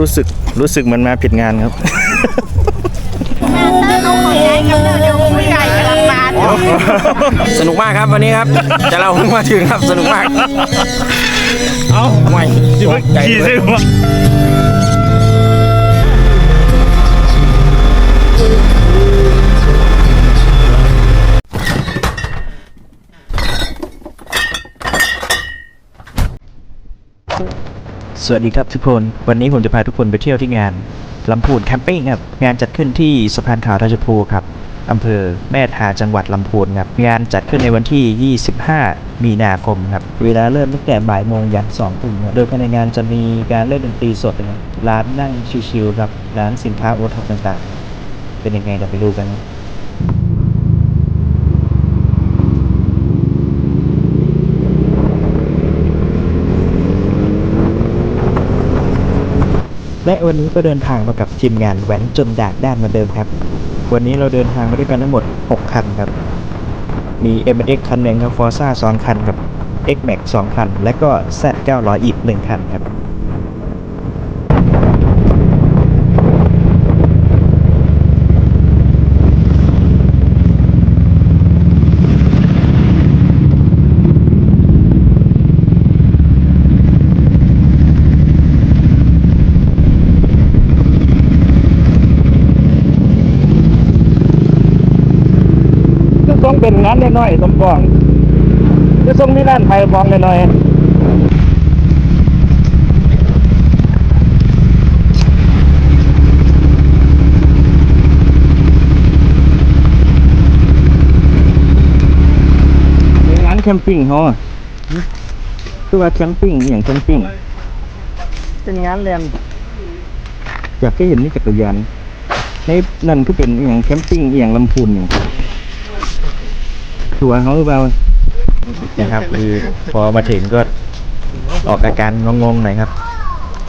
รู้สึกรู้สึกเหมันมาผิดงานครับสนุกมากครับวันนี้ครับจะเราเพิ่งมาถึงครับสนุกมาก เอาไม่ขี่ซื้อมา สวัสดีครับทุกคน วันนี้ผมจะพาทุกคนไปเที่ยวที่งานลำพูนแคมปิ้งครับ งานจัดขึ้นที่สะพานขาวราชพูครับอำเภอแม่ทาจังหวัดลำพูนครับ งานจัดขึ้นในวันที่ 25 มีนาคมครับ เวลาเริ่มตั้งแต่บ่ายโมงยัน2ทุ่มโดยภายในงานจะมีการเล่นดนตรีสดนะครับร้านนั่งชิลๆครับ ร้านสินค้าโอท็อปต่างๆ เป็นยังไงเดี๋ยวไปดูกันครั และวันนี้ก็เดินทางมากับทีมงานแหวนจนดากด้านเหมือนเดิมครับ วันนี้เราเดินทางมาด้วยกันทั้งหมด 6 คันครับ มี m x คันหนึ่งครับ Forza 2 คันครับ X Max 2 คัน และก็ Z 900อีก1คันครับ จะต้องเป็นงานน้อยๆสมปองจะต้องมีร้านไทยบองน้อยๆงานแคมปิ้งเขาอะคือว่าแคมปิ้งอหย่างแคมปิ้งเป็นงานเรียนอยากให้เห็นนี่จักรยานในนั่นคือเป็นอหย่างแคมปิ้งอหย่างลำพูนอย่าง ตัวเขาหรือเปล่านะครับ คือพอมาถึงก็ออกอาการงงๆหน่อยครับ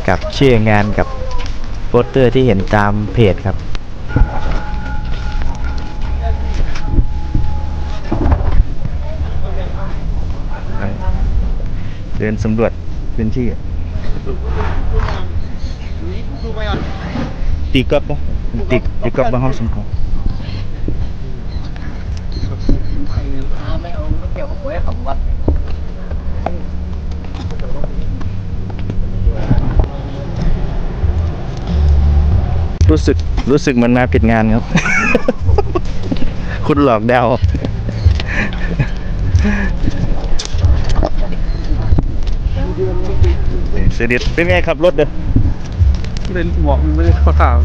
กับชื่องานกับโปสเตอร์ที่เห็นตามเพจครับเดินสำรวจพื้นที่ตีกอล์ฟปะตีตีกอล์ฟบ้านห้องสมพง ษ์รู้สึกรู้สึกเหมันมาผิดงานครับ คุณหลอกดาวเสด็จเป็นไงขับรถเด้อเป็นหมอกไม่ได้เขาถาม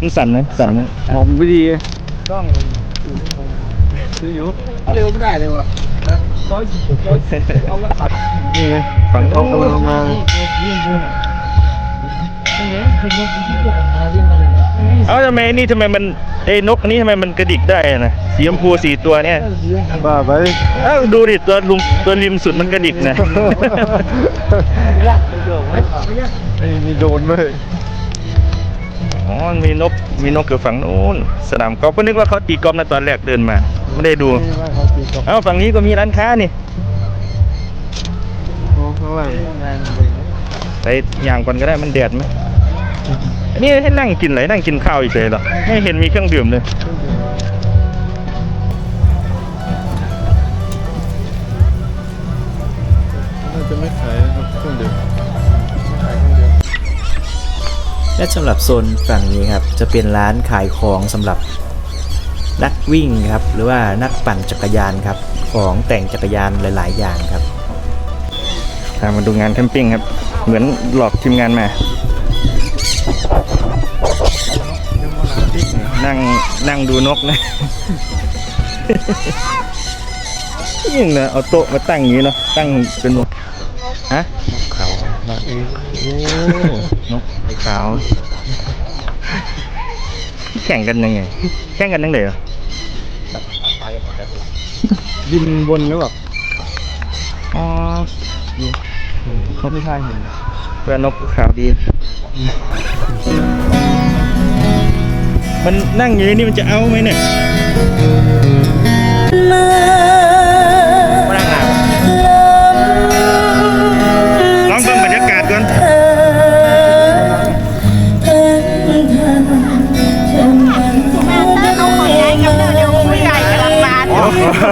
มันสั่นไหมสั่นไหมหมอกไม่ดีกล้องซื้ออยู่เร็วไม่ได้เลยวะ ร้อยร้อยเอาละตัดนี่ไงฝั่งเขากำลังมาเอาทำไมนี่ทำไมมันไอ้นกอันนี้ทำไมมันกระดิกได้อะนะสีชมพูสี่ตัวเนี่ยบ้าไปเอ้าดูดิตัวลุมตัวริมสุดมันกระดิกนะไม่มีโดนเลยอ๋อมีนกมีนกอยู่ฝั่งนู้นสนามกอล์ฟก็นึกว่าเขาตีกอล์ฟนะตอนแรกเดินมา ไม่ได้ดูว่าเขาตีกับเอ้าฝั่งนี้ก็มีร้านค้านี่โอ้ข้างหลังไปย่างก่อนก็ได้มันแดดไหมอันนี่ให้นั่งกินอะไรนั่งกินข้าวเฉยๆหรอไม่เห็นมีเครื่องดื่มเลยน่าจะไม่ขายครับเครื่องดื่มและสำหรับโซนฝั่งนี้ครับ จะเป็นร้านขายของสำหรับ นักวิ่งครับหรือว่านักปั่นจักรยานครับของแต่งจักรยานหลาย ๆ อย่างครับพามาดูงานแคมปิ้งครับ เหมือนหลอกทีมงานมา นั่งนั่งดูนกนะยิ่งนะเอาโต๊ะมาตั้งอย่างนี้เนาะตั้งเป็นฮะขาวโอ้นกขาว แข่งกันยังไง แข่งกันยังไงเหรอดินบนหรือเปล่าอ๋อเขาไม่ใช่เห็นเพื่อนนกขาวดี มันนั่งอยู่ในนี่มันจะเอาไหมเนี่ย เา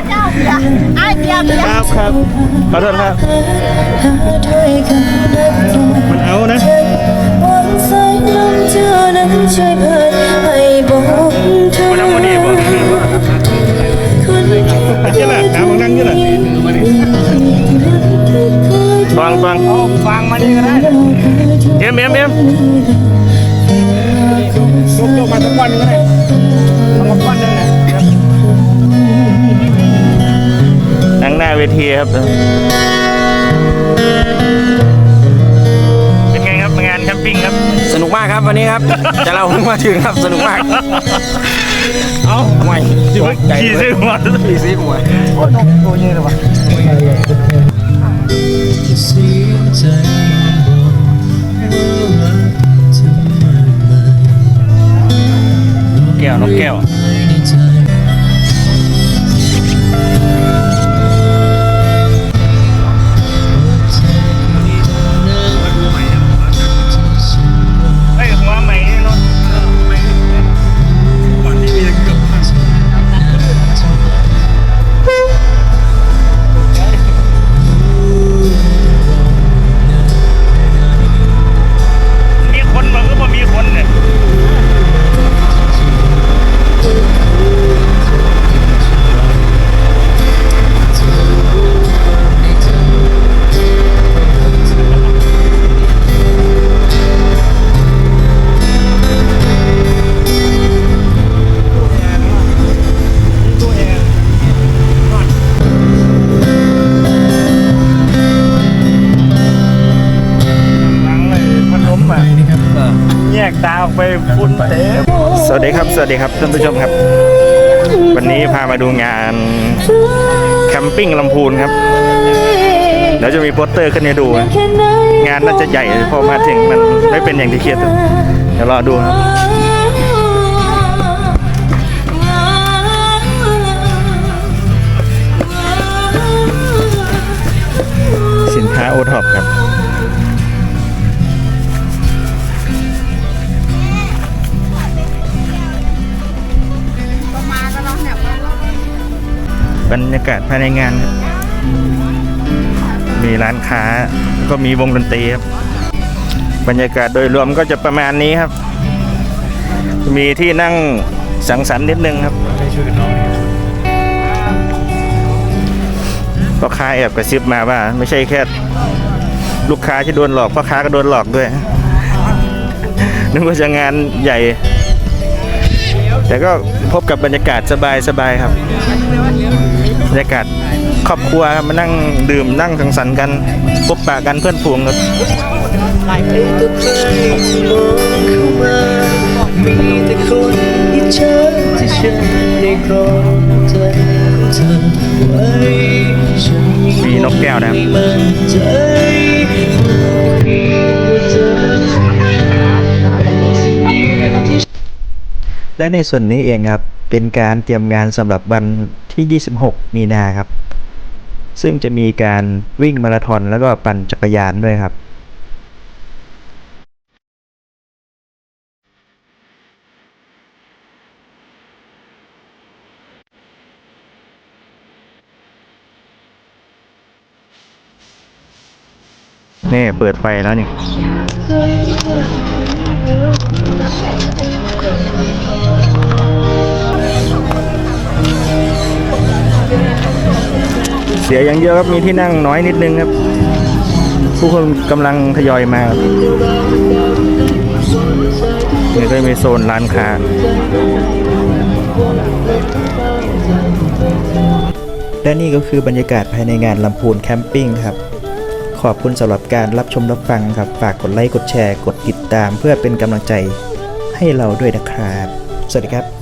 บครับครับขอโทษครับ มันเอานะ มันั่อันนี้ะฟันนั่งนี่แฟังมานี่ก็ได้เอ็มเอ็มเอ็มลูกๆมาทุกวันก็ได้มาทุวันนั่นแลย เวทีครับ เป็นไงครับงานแคมปิ้งครับ สนุกมากครับวันนี้ครับ จะเราเพิ่งมาถึงครับสนุกมาก เอ้าทำไมขี่ซื้อมาขี่ซีหัวโอ้นกตัวนี้เลยวะแก้วนกแก้ว ไปฝุ่นเต็มสวัสดีครับ สวัสดีครับท่านผู้ชมครับ วันนี้พามาดูงานแคมปิ้งลำพูนครับเดี๋ยวจะมีโปสเตอร์ขึ้นให้ดู งานน่าจะใหญ่พอมาถึงมันไม่เป็นอย่างที่คิดเดี๋ยวรอดูครับสินค้าโอท็อปครับ บรรยากาศภายในงานครับมีร้านค้าแล้วก็มีวงดนตรีครับบรรยากาศโดยรวมก็จะประมาณนี้ครับ มีที่นั่งสังสรรค์นิดนึงครับพ่อค้าแอบกระซิบมาว่า ไม่ใช่แค่ ลูกค้าที่โดนหลอกพ่อค้าก็โดนหลอกด้วยนึกว่าจะงานใหญ่ แต่ก็พบกับบรรยากาศสบายๆครับ บรรยากาศครอบครัวมานั่งดื่มนั่งสังสรรค์กันพบปะกันเพื่อนฝูงครับมีแต่คนอิจฉาที่ฉันได้ครองเธอเธอ และในส่วนนี้เองครับ เป็นการเตรียมงานสำหรับวันที่ 26 มีนาครับ ซึ่งจะมีการวิ่งมาราธอนแล้วก็ปั่นจักรยานด้วยครับนี่เปิดไฟแล้วนี่ เสียอย่างเดียวครับมีที่นั่งน้อยนิดนึงครับ ผู้คนกำลังทยอยมาครับนี่ก็มีโซนร้านค้าและนี่ก็คือบรรยากาศภายในงานลำพูนแคมปิ้งครับ ขอบคุณสำหรับการรับชมรับฟังครับ ฝากกดไลค์ กดแชร์ กดติดตามเพื่อเป็นกำลังใจ ให้เราด้วยนะครับ สวัสดีครับ